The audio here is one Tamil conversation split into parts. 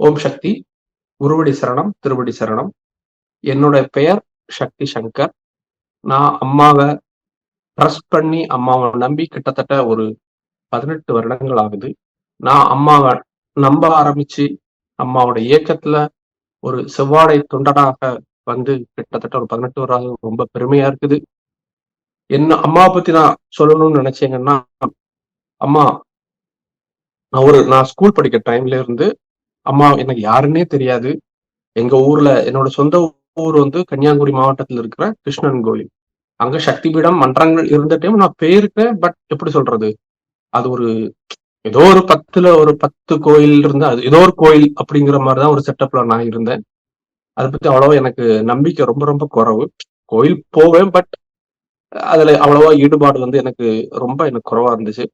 ஓம் சக்தி. உருவடி சரணம் திருவடி சரணம். என்னோட பெயர் சக்தி சங்கர். நான் அம்மாவை ட்ரஸ்ட் பண்ணி அம்மாவை நம்பி கிட்டத்தட்ட ஒரு பதினெட்டு வருடங்கள் ஆகுது. நான் அம்மாவை நம்ப ஆரம்பிச்சு அம்மாவோட இயக்கத்துல ஒரு செவ்வாடை தொண்டனாக வந்து கிட்டத்தட்ட ஒரு பதினெட்டு வருடம் ரொம்ப பெருமையா இருக்குது. என்ன அம்மாவை பத்தி நான் சொல்லணும்னு நினைச்சீங்கன்னா அம்மா நான் ஒரு நான் ஸ்கூல் படிக்கிற டைம்ல இருந்து அம்மா எனக்கு யாருன்னே தெரியாது. எங்க ஊர்ல என்னோட சொந்த ஊர் வந்து கன்னியாகுமரி மாவட்டத்தில் இருக்கிற கிருஷ்ணன் கோயில். அங்க சக்தி பீடம் மன்றங்கள் இருந்த டைம் நான் போயிருக்கேன். பட் எப்படி சொல்றது? அது ஒரு ஏதோ ஒரு பத்துல ஒரு பத்து கோயில் இருந்தா அது ஏதோ ஒரு கோயில் அப்படிங்கிற மாதிரிதான் ஒரு செட்டப்ல நான் இருந்தேன். அதை பத்தி அவ்வளவா எனக்கு நம்பிக்கை ரொம்ப ரொம்ப குறவு. கோயில் போவேன் பட் அதுல அவ்வளவா ஈடுபாடு வந்து எனக்கு ரொம்ப எனக்கு குறவா இருந்துச்சு.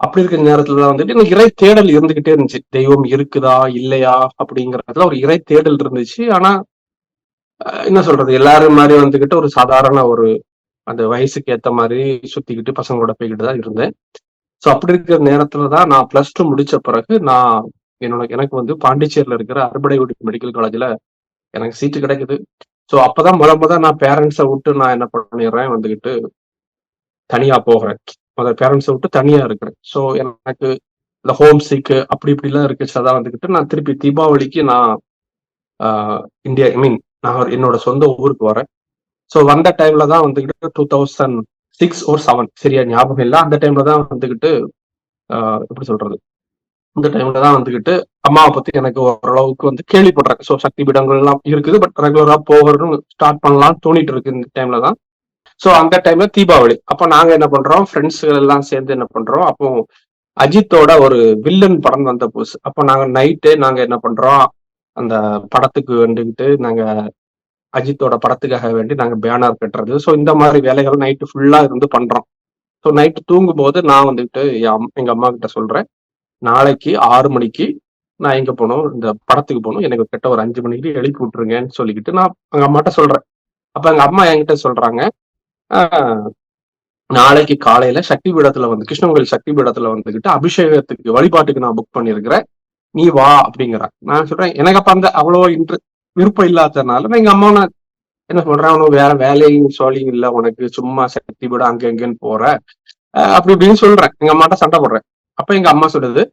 அப்படி இருக்கிற நேரத்துலதான் வந்துட்டு எனக்கு இறை தேடல் இருந்துகிட்டே இருந்துச்சு. தெய்வம் இருக்குதா இல்லையா அப்படிங்கறதுல ஒரு இறை தேடல் இருந்துச்சு. ஆனா என்ன சொல்றது? எல்லாரும் மாதிரி வந்துகிட்டு ஒரு சாதாரண ஒரு அந்த வயசுக்கு ஏத்த மாதிரி சுத்திக்கிட்டு பசங்களோட போய்கிட்டு தான் இருந்தேன். ஸோ அப்படி இருக்கிற நேரத்துல தான் நான் பிளஸ் டூ முடிச்ச பிறகு நான் என்னோட எனக்கு வந்து பாண்டிச்சேரியில இருக்கிற அறுபடைகுடி மெடிக்கல் காலேஜ்ல எனக்கு சீட்டு கிடைக்குது. ஸோ அப்பதான் முத முத நான் பேரண்ட்ஸை விட்டு நான் என்ன பண்ணிடுறேன்? வந்துகிட்டு தனியா போகிறேன் மதர் பேரண்ட்ஸை விட்டு தனியா இருக்கிறேன். ஸோ எனக்கு இந்த ஹோம் சீக்கு அப்படி இப்படிலாம் இருக்குச்சதான் வந்துக்கிட்டு நான் திருப்பி தீபாவளிக்கு நான் இந்தியா ஐ மீன் நான் என்னோட சொந்த ஊருக்கு வரேன். ஸோ வந்த டைம்ல தான் வந்துக்கிட்டு two thousand six or seven சரியா ஞாபகம் இல்லை. அந்த டைம்ல தான் வந்துக்கிட்டு எப்படி சொல்றது? இந்த டைம்ல தான் வந்துக்கிட்டு அம்மாவை பத்தி எனக்கு ஓரளவுக்கு வந்து கேள்விப்படுறேன் ஸோ சக்தி பீடங்கள்லாம் இருக்குது பட் ரெகுலரா போகிறதும் ஸ்டார்ட் பண்ணலாம்னு தோணிட்டு இருக்கு இந்த டைம்ல தான். ஸோ அந்த டைம்ல தீபாவளி. அப்போ நாங்க என்ன பண்றோம்? ஃப்ரெண்ட்ஸுகள் எல்லாம் சேர்ந்து என்ன பண்றோம்? அப்போ அஜித்தோட ஒரு வில்லன் படம் வந்த புதுசு அப்போ நாங்க நைட்டு நாங்க என்ன பண்றோம்? அந்த படத்துக்கு வேண்டிக்கிட்டு நாங்க அஜித்தோட படத்துக்காக வேண்டி நாங்க பேனர் கட்டுறது. ஸோ இந்த மாதிரி வேலைகள் நைட்டு ஃபுல்லா இருந்து பண்றோம். ஸோ நைட்டு தூங்கும் போது நான் வந்துட்டு எங்க அம்மா கிட்ட சொல்றேன் நாளைக்கு ஆறு மணிக்கு நான் எங்க போகணும்? இந்த படத்துக்கு போகணும். எனக்கு கிட்ட ஒரு அஞ்சு மணிக்கு எழுப்பி விட்டுருங்கன்னு சொல்லிக்கிட்டு நான் எங்க அம்மாட்ட சொல்றேன். அப்ப எங்க அம்மா என்கிட்ட சொல்றாங்க நாளைக்கு காலையில சக்தி பீடத்துல வந்து கிருஷ்ணகோயில் சக்தி பீடத்துல வந்துகிட்டு அபிஷேகத்துக்கு வழிபாட்டுக்கு நான் புக் பண்ணிருக்கிறேன் நீ வா அப்படிங்கிற நான் சொல்றேன் எனக்கு அப்ப அந்த அவ்வளோ இன்ட்ரு விருப்பம் இல்லாததுனால எங்க அம்மா நான் என்ன சொல்றேன் அவனும் வேற வேலையும் சோழியும் இல்லை உனக்கு சும்மா சக்தி பீடம் அங்க எங்கன்னு போற. அப்படி இப்படின்னு சொல்றேன். எங்க அம்மாட்ட சண்டை போடுறேன். அப்ப எங்க அம்மா சொல்லுது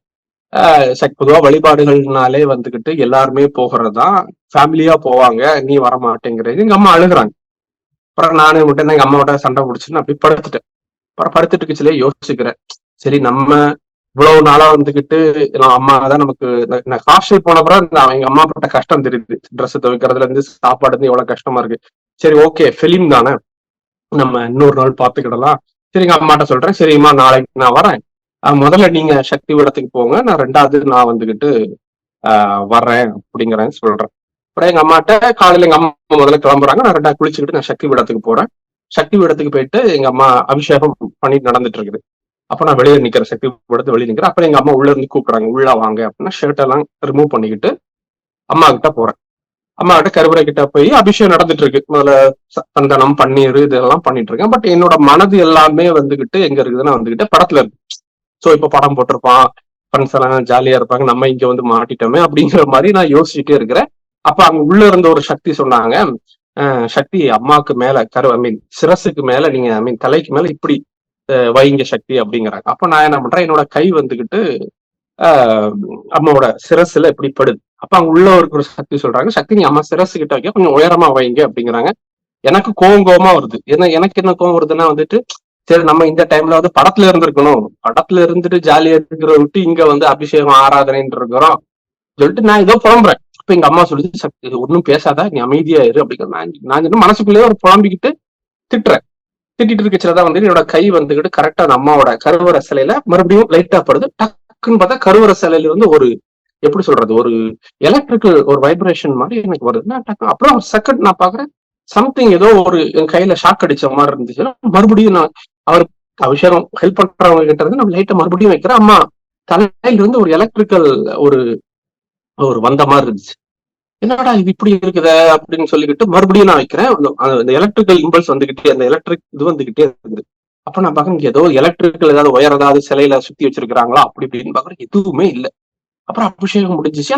பொதுவா வழிபாடுகள்னாலே வந்துகிட்டு எல்லாருமே போகிறதுதான் ஃபேமிலியா போவாங்க நீ வர மாட்டேங்கிறது எங்க அம்மா அழுகுறாங்க. அப்புறம் நானே மட்டும் எங்க அம்மாவோட சண்டை பிடிச்சி நான் அப்படி படுத்துட்டேன். அப்புறம் படுத்துட்டு இருக்குச்சுல யோசிக்கிறேன். சரி நம்ம இவ்வளவு நாளா வந்துகிட்டு அம்மா தான் நமக்கு நான் ஹாஸ்டல் போனப்புறம் எங்க அம்மா பட்ட கஷ்டம் தெரியுது. ட்ரெஸ் துவைக்கிறதுல இருந்து சாப்பாடு இருந்து எவ்வளவு கஷ்டமா இருக்கு. சரி ஓகே பிலிம் தானே. நம்ம இன்னொரு நாள் பாத்துக்கிடலாம் சரி எங்க அம்மாட்ட சொல்றேன். சரிம்மா நாளைக்கு நான் வரேன். முதல்ல நீங்க சக்தி விடத்துக்கு போங்க. நான் ரெண்டாவது நான் வந்துகிட்டு ஆஹ் வர்றேன் அப்படிங்கிறேன்னு சொல்றேன். அப்புறம் எங்க அம்மாட்ட காலையில எங்க அம்மா முதல்ல கிளம்புறாங்க. நான் ரெண்டா குளிச்சுக்கிட்டு நான் சக்தி பீடத்துக்கு போறேன். சக்தி விடத்துக்கு போயிட்டு எங்க அம்மா அபிஷேகம் பண்ணிட்டு நடந்துட்டு இருக்குது. அப்ப நான் வெளியே நிக்கிறேன். சக்தி பீடத்து வெளியே நிக்கிறேன். அப்புறம் எங்க அம்மா உள்ள இருந்து கூப்பிடுறாங்க. உள்ள வாங்க. அப்படின்னா ஷர்ட் எல்லாம் ரிமூவ் பண்ணிக்கிட்டு அம்மா கிட்ட போறேன். அம்மா கிட்ட கருவறை கிட்ட போய் அபிஷேகம் நடந்துட்டு இருக்கு. முதல்ல சந்தனம் பன்னீர் இதெல்லாம் பண்ணிட்டு இருக்கேன். பட் என்னோட மனது எல்லாமே வந்துகிட்டு எங்க இருக்குதுன்னா வந்துகிட்டு படத்துல இருக்கு. சோ இப்ப படம் போட்டிருப்பான். ஃப்ரெண்ட்ஸ் எல்லாம் ஜாலியா இருப்பாங்க. நம்ம இங்க வந்து மாட்டிட்டோமே. அப்படிங்கிற மாதிரி நான் யோசிச்சுட்டே இருக்கிறேன். அப்ப அங்க உள்ள இருந்த ஒரு சக்தி சொன்னாங்க சக்தி அம்மாவுக்கு மேல கரு ஐ மீன் சிரசுக்கு மேல நீங்க ஐ மீன் தலைக்கு மேல இப்படி வைங்க சக்தி அப்படிங்கிறாங்க. அப்ப நான் என்ன பண்றேன் என்னோட கை வந்துகிட்டு அம்மாவோட சிரசுல இப்படி படுது. அப்ப அங்க உள்ள ஒரு சக்தி சொல்றாங்க சக்தி நீ அம்மா சிரசு கிட்ட வைக்க கொஞ்சம் உயரமா வைங்க அப்படிங்கிறாங்க. எனக்கு கோவம் கோவமா வருது. ஏன்னா எனக்கு என்ன கோவம் வருதுன்னா வந்துட்டு சரி நம்ம இந்த டைம்ல வந்து படத்துல இருந்திருக்கணும். படத்துல இருந்துட்டு ஜாலியா இருக்கிற விட்டு இங்க வந்து அபிஷேகம் ஆராதனைன்னு இருக்கிறோம் சொல்லிட்டு நான் ஏதோ புலம்புறேன். இப்ப எங்க அம்மா சொல்லுது சக்தி ஒன்னும் பேசாத நீ அமைதியா இரு அப்படிங்கிற நான் நான் மனசுக்குள்ளேயே ஒரு புலம்பிக்கிட்டு திட்டுறேன். திட்டிட்டு இருக்கச்சுலதான் வந்து என்னோட கை வந்துகிட்டு கரெக்டா அந்த அம்மாவோட கருவற சிலையில மறுபடியும் லைட்டா படுது. டக்குன்னு பார்த்தா கருவர சிலையில இருந்து ஒரு எப்படி சொல்றது ஒரு எலக்ட்ரிக்கல் ஒரு வைப்ரேஷன் மாதிரி எனக்கு வருது. டக்கு அப்புறம் செகண்ட் நான் பாக்குறேன் சம்திங் ஏதோ ஒரு என் கையில ஷாக் அடிச்ச மாதிரி இருந்துச்சு. மறுபடியும் நான் அவர் அபிஷேகம் ஹெல்ப் பண்றவங்க கிட்ட இருந்து நம்ம லைட்டை மறுபடியும் வைக்கிறேன். அம்மா தலையில இருந்து ஒரு எலக்ட்ரிக்கல் ஒரு ஒரு வந்த மாதிரி இருந்துச்சு. என்னடா இது இப்படி இருக்குத? அப்படின்னு சொல்லிக்கிட்டு மறுபடியும் நான் வைக்கிறேன். அந்த எலக்ட்ரிக்கல் இம்பல்ஸ் வந்துகிட்டே அந்த எலக்ட்ரிக் இது வந்துகிட்டே இருந்தது. அப்ப நான் பாக்குறேன் ஏதோ எலக்ட்ரிக்கல் ஏதாவது ஒயர் ஏதாவது சிலையில சுத்தி வச்சிருக்கிறாங்களா? அப்படி இப்படின்னு பாக்குறேன் எதுவுமே இல்லை. அப்புறம் அபிஷேகம் முடிஞ்சிச்சு.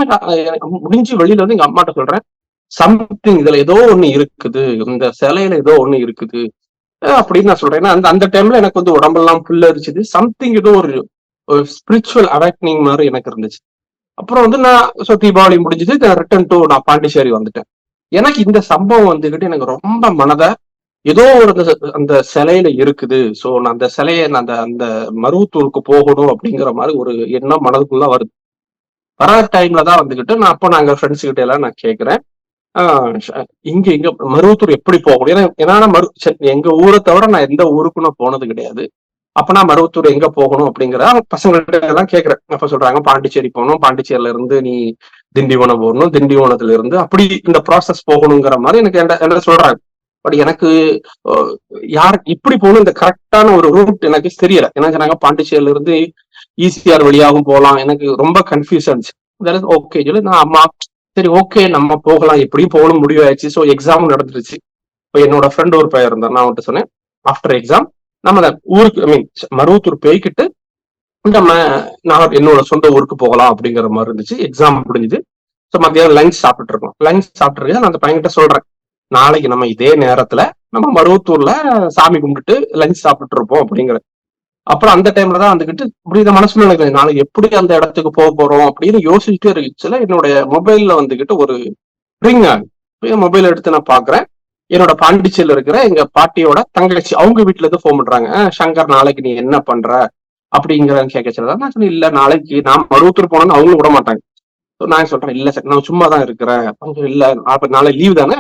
எனக்கு முடிஞ்சு வெளியில வந்து எங்க அம்மாட்ட சொல்றேன். சம்திங் இதுல ஏதோ ஒண்ணு இருக்குது. இந்த சிலையில ஏதோ ஒண்ணு இருக்குது. அப்படின்னு நான் சொல்றேன். ஏன்னா அந்த அந்த டைம்ல எனக்கு வந்து உடம்பெல்லாம் புல்லரிச்சுது சம்திங் ஏதோ ஒரு ஒரு ஸ்பிரிச்சுவல் அவேக்னிங் மாதிரி எனக்கு இருந்துச்சு. அப்புறம் வந்து நான் ஸோ தீபாவளி முடிஞ்சது ரிட்டர்ன் டு நான் பாண்டிச்சேரி வந்துட்டேன். எனக்கு இந்த சம்பவம் வந்துகிட்டு எனக்கு ரொம்ப மனதை ஏதோ ஒரு அந்த- அந்த சிலையில இருக்குது. ஸோ நான் அந்த சிலையை நான் அந்த அந்த மருவத்தூருக்கு போகணும் அப்படிங்கிற மாதிரி ஒரு எண்ணம் மனதுக்குள்ள வருது. வர டைம்ல தான் வந்துகிட்டு நான் அப்போ நாங்கள் ஃப்ரெண்ட்ஸ் கிட்ட எல்லாம் நான் கேட்குறேன் இங்க இங்க மருவத்தூர் எப்படி போகணும்? ஏன்னா ஏன்னா மரு எங்க ஊரை தவிர நான் எந்த ஊருக்கும் நான் போனது கிடையாது. அப்ப நான் மருவத்தூர் எங்க போகணும் அப்படிங்கிற பசங்கள்கிட்ட எல்லாம் கேட்கறேன் அப்ப சொல்றாங்க பாண்டிச்சேரி போகணும் பாண்டிச்சேரியில இருந்து நீ திண்டிவனம் போகணும் திண்டிவனத்துல இருந்து அப்படி இந்த ப்ராசஸ் போகணுங்கிற மாதிரி எனக்கு என்ன என்ன சொல்றாங்க. பட் எனக்கு யார் இப்படி போகணும் இந்த கரெக்டான ஒரு ரூட் எனக்கு தெரியல. என்ன சொன்னாங்க பாண்டிச்சேரியில இருந்து ஈசிஆர் வழியாகவும் போகலாம். எனக்கு ரொம்ப கன்ஃபியூஷன் ஓகே சொல்லி நான் அம்மா சரி ஓகே நம்ம போகலாம். எப்படியும் போகணும் முடிவாயிடுச்சு ஸோ எக்ஸாமும் நடந்துருச்சு. இப்போ என்னோட ஃப்ரெண்ட் ஒரு பையன் இருந்தார் நான் அவன்கிட்ட சொன்னேன் ஆஃப்டர் எக்ஸாம் நம்ம ஊருக்கு ஐ மீன் மருவத்தூர் போய்கிட்டு நம்ம நான் என்னோட சொந்த ஊருக்கு போகலாம் அப்படிங்கிற மாதிரி இருந்துச்சு. எக்ஸாம் முடிஞ்சுது. ஸோ மத்தியானம் லஞ்ச் சாப்பிட்டு இருக்கோம் லஞ்ச் சாப்பிட்டு நான் அந்த பையன்கிட்ட சொல்றேன். நாளைக்கு நம்ம இதே நேரத்துல நம்ம மருவத்தூர்ல சாமி கும்பிட்டுட்டு லஞ்ச் சாப்பிட்டு இருப்போம் அப்படிங்கிற. அப்புறம் அந்த டைம்ல தான் வந்துகிட்டு இப்படி இதை மனசுல எனக்கு நாளைக்கு எப்படி அந்த இடத்துக்கு போக போறோம் அப்படின்னு யோசிச்சுட்டே இருந்துச்சுல என்னுடைய மொபைல்ல வந்துகிட்டு ஒரு ரிங் ஆகுது. மொபைல் எடுத்து நான் பாக்குறேன் என்னோட பாண்டிச்சேரியில் இருக்கிற எங்க பாட்டியோட தங்கச்சி அவங்க வீட்டுல இருந்து ஃபோன் பண்றாங்க. சங்கர் நாளைக்கு நீ என்ன பண்ற? அப்படிங்கிற கேட்க நான் சொன்னேன் இல்ல நாளைக்கு நான் மருவத்தூர் போனேன்னு அவங்களும் விட மாட்டாங்க. ஸோ நான் சொல்றேன் இல்ல சார் நான் சும்மா தான் இருக்கிறேன் இல்ல அப்ப நாளை லீவ் தானே?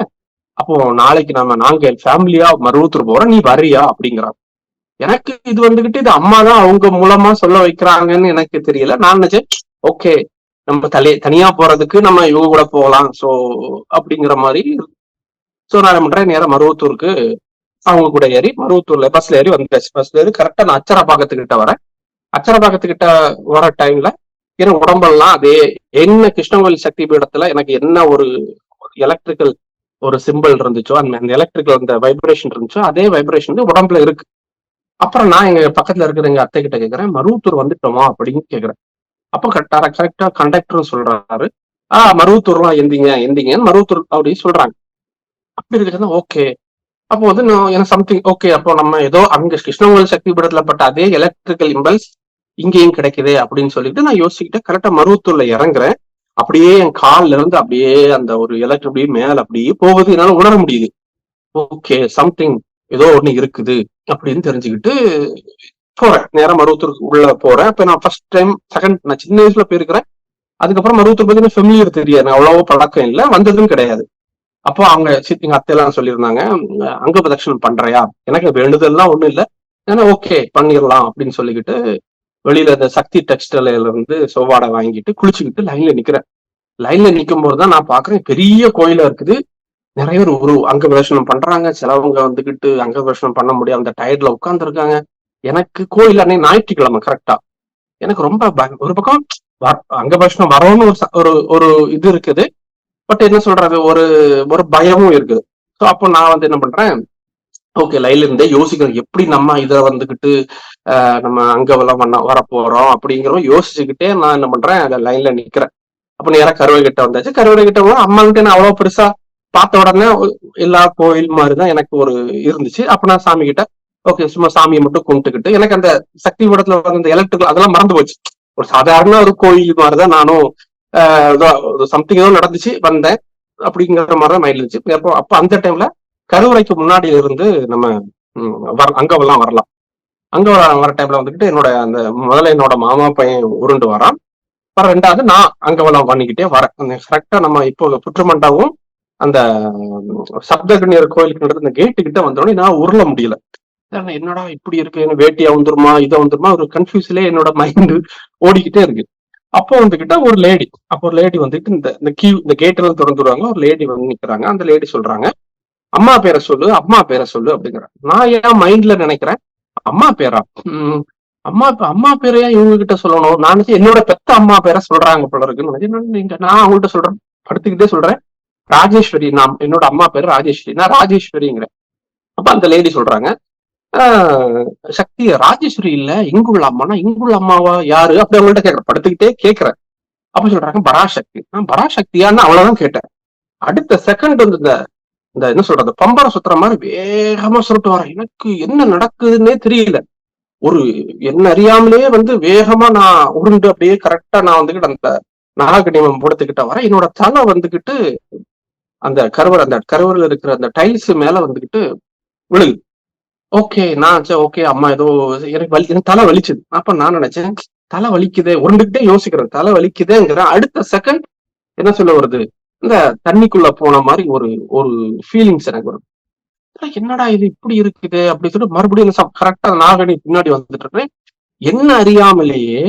அப்போ நாளைக்கு நம்ம நாங்க ஃபேமிலியா மருவத்தூர் போறோம் நீ வரியா? அப்படிங்கிறாங்க எனக்கு இது வந்துகிட்டு இது அம்மா தான் அவங்க மூலமா சொல்ல வைக்கிறாங்கன்னு எனக்கு தெரியல. நான் நினைச்சேன் ஓகே நம்ம தலை தனியா போறதுக்கு நம்ம இவங்க கூட போகலாம் சோ அப்படிங்கிற மாதிரி ஸோ நான் பண்றேன் நேரம் மருவத்தூருக்கு அவங்க கூட ஏறி மருவத்தூர்ல பஸ்ல ஏறி வந்தாச்சு பஸ்ல ஏறி கரெக்டா நான் அச்சரப்பாக்கத்துக்கிட்ட வரேன். அச்சரப்பாக்கத்துக்கிட்ட வர டைம்ல என் உடம்பெல்லாம் அதே என்ன கிருஷ்ணகோவில் சக்தி பீடத்துல எனக்கு என்ன ஒரு எலக்ட்ரிக்கல் ஒரு சிம்பிள் இருந்துச்சோ அந்த அந்த எலக்ட்ரிக்கல் அந்த வைப்ரேஷன் இருந்துச்சோ அதே வைப்ரேஷன் வந்து உடம்புல இருக்கு. அப்புறம் நான் எங்க பக்கத்துல இருக்கிற எங்க அத்தை கிட்ட கேக்குறேன் மருவத்தூர் வந்துட்டோமா? அப்படின்னு கேக்குறேன். அப்போ கரெக்டா கரெக்டா கண்டக்டரும் சொல்றாரு. ஆஹ் மருவத்தூர்லாம் எந்திங்க எந்திங்கன்னு மருவத்தூர் அப்படின்னு சொல்றாங்க. அப்படி இருக்கிறது ஓகே அப்போ வந்து நான் எனக்கு சம்திங் ஓகே அப்போ நம்ம ஏதோ அங்க கிருஷ்ணகோல் சக்தி பீடத்துல பட்ட அதே எலக்ட்ரிக்கல் இம்பல்ஸ் இங்கேயும் கிடைக்குது அப்படின்னு சொல்லிட்டு நான் யோசிச்சுக்கிட்டு கரெக்டா மருவத்தூர்ல இறங்குறேன். அப்படியே என் கால்ல இருந்து அப்படியே அந்த ஒரு எலக்ட்ரிக் அப்படியே மேல அப்படியே போகுது. என்னால உணர முடியுது. ஓகே சம்திங் ஏதோ ஒண்ணு இருக்குது அப்படின்னு தெரிஞ்சுக்கிட்டு போறேன். நேரம் மருவத்தூருக்கு உள்ள போறேன். இப்ப நான் ஃபர்ஸ்ட் டைம் செகண்ட் நான் சின்ன வயசுல போயிருக்கிறேன். அதுக்கப்புறம் மருவத்தூர் பத்தி ஃபெமிலியர் தெரியாது. அவ்வளவோ பழக்கம் இல்லை. வந்ததும் கிடையாது. அப்போ அவங்க சித்தி எங்க அத்தையெல்லாம் சொல்லியிருந்தாங்க அங்க பிரதட்சணம் பண்றியா? எனக்கு வேண்டுதல்லாம் ஒண்ணும் இல்லை. ஏன்னா ஓகே பண்ணிடலாம் அப்படின்னு சொல்லிக்கிட்டு வெளியில இந்த சக்தி டெக்ஸ்டைல இருந்து செவ்வாடை வாங்கிட்டு குளிச்சுக்கிட்டு லைன்ல நிக்கிறேன். லைன்ல நிக்கும் போதுதான் நான் பாக்குறேன் பெரிய கோயிலா இருக்குது. நிறைய பேர் ஒரு அங்க பிரதர்ஷனம் பண்றாங்க. சிலவங்க வந்துகிட்டு அங்க பிரதர்ஷனம் பண்ண முடியாது. அந்த டயர்ட்ல உட்காந்துருக்காங்க எனக்கு கோயில் அன்னைக்கு ஞாயிற்றுக்கிழமை கரெக்டா எனக்கு ரொம்ப ஒரு பக்கம் அங்க பிரதர்ஷனம் வரணும்னு ஒரு ஒரு ஒரு இது இருக்குது. பட் என்ன சொல்றது? ஒரு ஒரு பயமும் இருக்குது. ஸோ அப்போ நான் வந்து என்ன பண்றேன்? ஓகே லைன்ல இருந்தே யோசிக்கிறேன் எப்படி நம்ம இதை வந்துகிட்டு நம்ம அங்கவெல்லாம் பண்ண வரப்போறோம் அப்படிங்கிறோம் யோசிச்சுக்கிட்டே நான் என்ன பண்றேன்? அந்த லைன்ல நிக்கிறேன். அப்ப நேரம் கருவை கிட்ட வந்தாச்சு. கருவை கிட்ட போனா அம்மா கிட்ட நான் அவ்வளவு பெருசா பார்த்த உடனே எல்லா கோயில் மாதிரிதான் எனக்கு ஒரு இருந்துச்சு. அப்ப நான் சாமி கிட்ட ஓகே சும்மா சாமியை மட்டும் கும்பிட்டுக்கிட்டு எனக்கு அந்த சக்தி படத்துல வந்து அந்த எலக்ட்ரிக்கல் அதெல்லாம் மறந்து போச்சு. ஒரு சாதாரண ஒரு கோயில் மாதிரிதான் நானும் சம்திங் ஏதோ நடந்துச்சு வந்தேன் அப்படிங்கிற மாதிரி தான் மைண்ட் இருந்துச்சு. அப்போ அப்ப அந்த டைம்ல கருவறைக்கு முன்னாடி இருந்து நம்ம வர அங்கவெல்லாம் வரலாம். அங்க வர வர டைம்ல வந்துகிட்டு என்னோட அந்த முதல்ல என்னோட மாமா பையன் உருண்டு வரான். அப்புறம் ரெண்டாவது நான் அங்கவெல்லாம் பண்ணிக்கிட்டே வரேன். அந்த கரெக்டா நம்ம இப்போ புற்றுமண்டாவும் அந்த ம், சப்தகன்யர் கோயிலுக்கு நடந்த அந்த கேட்டு கிட்ட வந்தோடனே நான் உருள முடியல. என்னடா இப்படி இருக்கு? என்ன வேட்டியா வந்துருமா? இதை வந்துருமா? ஒரு கன்ஃபியூஸ்லயே என்னோட மைண்டு ஓடிக்கிட்டே இருக்கு. அப்போ வந்துகிட்ட ஒரு லேடி அப்போ ஒரு லேடி வந்துட்டு இந்த இந்த கியூ இந்த கேட் எல்லாம் திறந்துருவாங்க ஒரு லேடி வந்து நிக்கிறாங்க. அந்த லேடி சொல்றாங்க அம்மா பேரை சொல்லு அம்மா பேரை சொல்லு அப்படிங்கிறாங்க. நான் ஏன் மைண்ட்ல நினைக்கிறேன் அம்மா பேரா? உம் அம்மா அம்மா பேரையா இவங்க கிட்ட சொல்லணும்? நான் என்னோட பெத்த அம்மா பேரை சொல்றாங்க போல இருக்குன்னு நான் நீங்க நான் அவங்கள்ட்ட சொல்றேன் படுத்துக்கிட்டே சொல்றேன். ராஜேஸ்வரி நான் என்னோட அம்மா பேரு ராஜேஸ்வரி. நான் ராஜேஸ்வரிங்கிறேன். அப்ப அந்த லேடி சொல்றாங்க சக்தி ராஜேஸ்வரி இல்ல இங்குள்ள அம்மானா இங்குள்ள அம்மாவா யாரு? அப்படி அவங்கள்ட்ட கேக்குறேன் படுத்துக்கிட்டே கேக்குறேன் அப்ப சொல்றாங்க பராசக்தி. நான் பராசக்தியான்னு அவ்வளவுதான் கேட்டேன். அடுத்த செகண்ட் வந்து இந்த இந்த என்ன சொல்றது பம்பரை சுத்துற மாதிரி வேகமா சுருட்டு வரேன். எனக்கு என்ன நடக்குதுன்னே தெரியல. ஒரு என்ன அறியாமலே வந்து வேகமா நான் உருண்டு அப்படியே கரெக்டா நான் வந்துகிட்டு அந்த நாகக்கடிமம் போடுத்துக்கிட்ட வரேன் என்னோட தலை வந்துகிட்டு அந்த கருவர் அந்த கருவரில் இருக்கிற அந்த டைல்ஸ் மேல வந்துகிட்டு விழுகுது ஓகே நான் சரி ஓகே அம்மா ஏதோ எனக்கு வலி எனக்கு தலை வலிச்சுது. அப்ப நான் நினைச்சேன் தலை வலிக்குதே உருண்டுகிட்டே யோசிக்கிறேன் தலை வலிக்குதேங்கிற அடுத்த செகண்ட் என்ன சொல்ல வருது? இந்த தண்ணிக்குள்ள போன மாதிரி ஒரு ஒரு ஃபீலிங்ஸ் எனக்கு வரும். என்னடா இது இப்படி இருக்குது? அப்படின்னு சொல்லிட்டு மறுபடியும் கரெக்டா நாகனி பின்னாடி வந்துட்டு இருக்கேன் என்ன அறியாமலேயே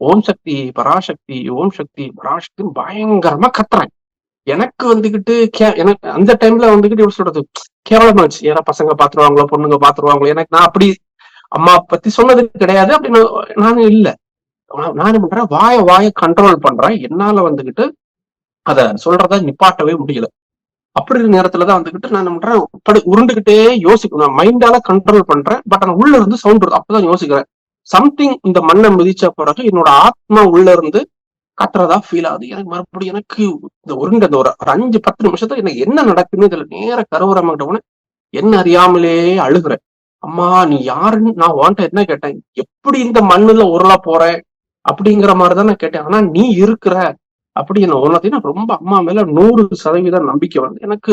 ஓம் சக்தி பராசக்தி ஓம் சக்தி பராசக்தின்னு பயங்கரமா கத்துறேன். எனக்கு வந்துகிட்டு கே- எனக்கு அந்த டைம்ல வந்துகிட்டு எப்படி சொல்றது? இருந்துச்சு. ஏன்னா பசங்க பாத்துருவாங்களோ பொண்ணுங்க பாத்துருவாங்களோ? எனக்கு நான் அப்படி அம்மா பத்தி சொன்னது கிடையாது. அப்படின்னு நானும் இல்ல. நான் நான் என்ன பண்றேன். வாய வாய கண்ட்ரோல் பண்றேன். என்னால வந்துகிட்டு அத சொல்றத நிப்பாட்டவே முடியல. அப்படி இருக்கிற நேரத்துலதான் வந்துகிட்டு நான் என்ன பண்றேன்? படு உருண்டுகிட்டே யோசிக்கணும் நான் மைண்டால கண்ட்ரோல் பண்றேன். பட் ஆனா உள்ள இருந்து சவுண்ட் வருது. அப்பதான் யோசிக்கிறேன். சம்திங் இந்த மண்ணை மிதிச்ச பிறகு என்னோட ஆத்மா உள்ள இருந்து கத்துறதா ஃபீல் ஆகுது. எனக்கு மறுபடியும் எனக்கு இந்த ஒருங்க இந்த ஒரு அஞ்சு பத்து நிமிஷத்துல எனக்கு என்ன நடக்குன்னு இதுல நேர கருவறமாட்ட உடனே என்ன அறியாமலே அழுகுறேன். அம்மா நீ யாருன்னு நான் வாண்ட என்ன கேட்டேன்? எப்படி இந்த மண்ணுல உருளா போற? அப்படிங்கிற மாதிரிதான் நான் கேட்டேன். ஆனா நீ இருக்கிற அப்படி என்ன உன்னத்தையும் நான் ரொம்ப அம்மா மேல நூறு சதவீதம் நம்பிக்கை வந்து எனக்கு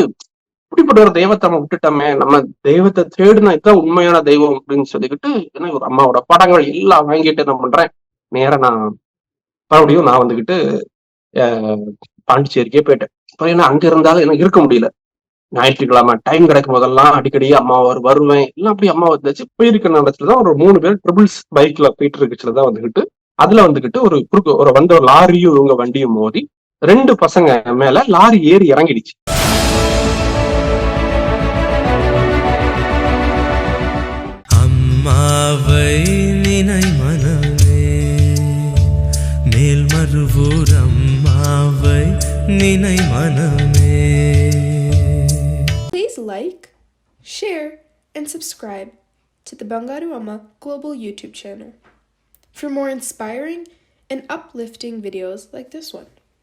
இப்படிப்பட்ட ஒரு தெய்வத்தை நம்ம விட்டுட்டோமே நம்ம தெய்வத்தை தேடினா இதுதான் உண்மையான தெய்வம் அப்படின்னு சொல்லிக்கிட்டு ஏன்னா ஒரு அம்மாவோட படங்கள் எல்லாம் வாங்கிட்டு என்ன பண்றேன். நேரம் நான் மறுபடியும் நான் வந்துகிட்டு பாண்டிச்சேரிக்கே போயிட்டேன். இப்போ ஏன்னா அங்க இருந்தாலும் எனக்கு இருக்க முடியல. ஞாயிற்றுக்கிழமை டைம் கிடைக்கும் போதெல்லாம் அடிக்கடி அம்மா வருவேன். எல்லாம் அப்படி அம்மா வந்தாச்சு. போயிருக்க நேரத்துல தான் ஒரு மூணு பேர் ட்ரிபிள்ஸ் பைக்ல போயிட்டு இருக்கச்சுல தான் வந்துகிட்டு அதுல வந்துகிட்டு ஒரு குறுக்கு ஒரு வந்த ஒரு லாரியும் இவங்க வண்டியும் மோதி ரெண்டு பசங்க மேல லாரி ஏறி இறங்கிடுச்சு. அம்மாவை நினைமா நினை மனமே Please like, share, and subscribe to the Bangaru Amma Global YouTube channel for more inspiring and uplifting videos like this one.